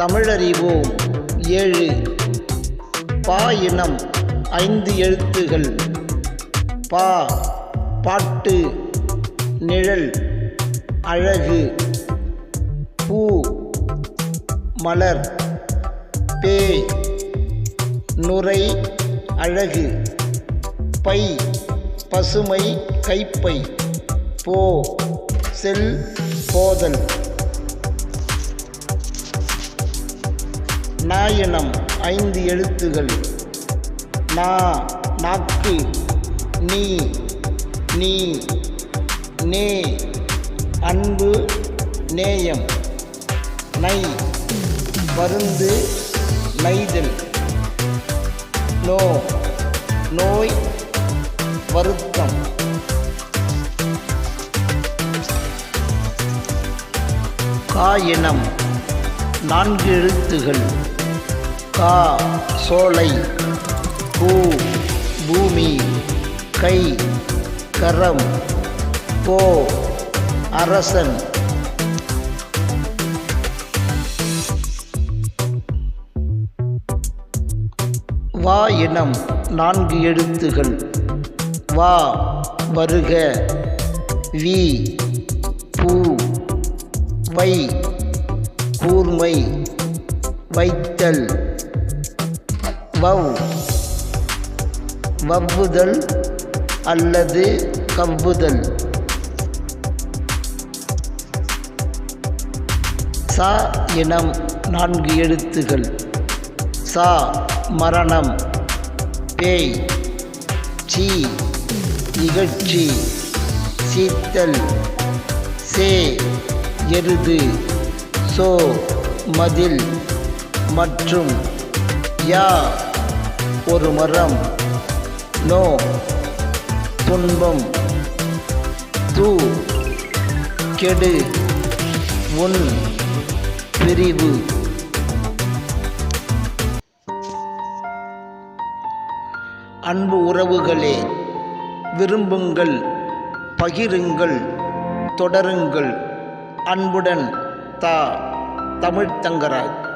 தமிழறிவோம். ஏழு. பா இனம். ஐந்து எழுத்துகள். பா பாட்டு. நிழல். அழகு. பூ மலர். பேய் நுரை. அழகு. பை பசுமை. கைப்பை. போ செல். போதல். நாயனம் ஐந்து எழுத்துகள். நா நாக்கு நீ நீ நே அன்பு நேயம். நை பருந்து நைதல் நோ நோய் வருத்தம். காயினம் நான்கு எழுத்துகள். கா சோலை பூ பூமி கை கரம் போ அரசன். வா இனம் நான்கு எழுத்துகள். வா வருக. வி பூ வை. கூர்மை வைத்தல். வவ். வவ்வுதல் அல்லது கவ்வுதல் சா இனம் நான்கு எழுத்துகள். சா மரணம். பேய். சீ இகழ்ச்சி சீத்தல். சே எருது. சோ மதில் மற்றும் யா ஒரு மரம். நோ துன்பம். தூ கெடு. உன் பிரிவு. அன்பு உறவுகளே விரும்புங்கள் பகிருங்கள் தொடருங்கள். அன்புடன் தா. தமிழ் தங்கராஜ்.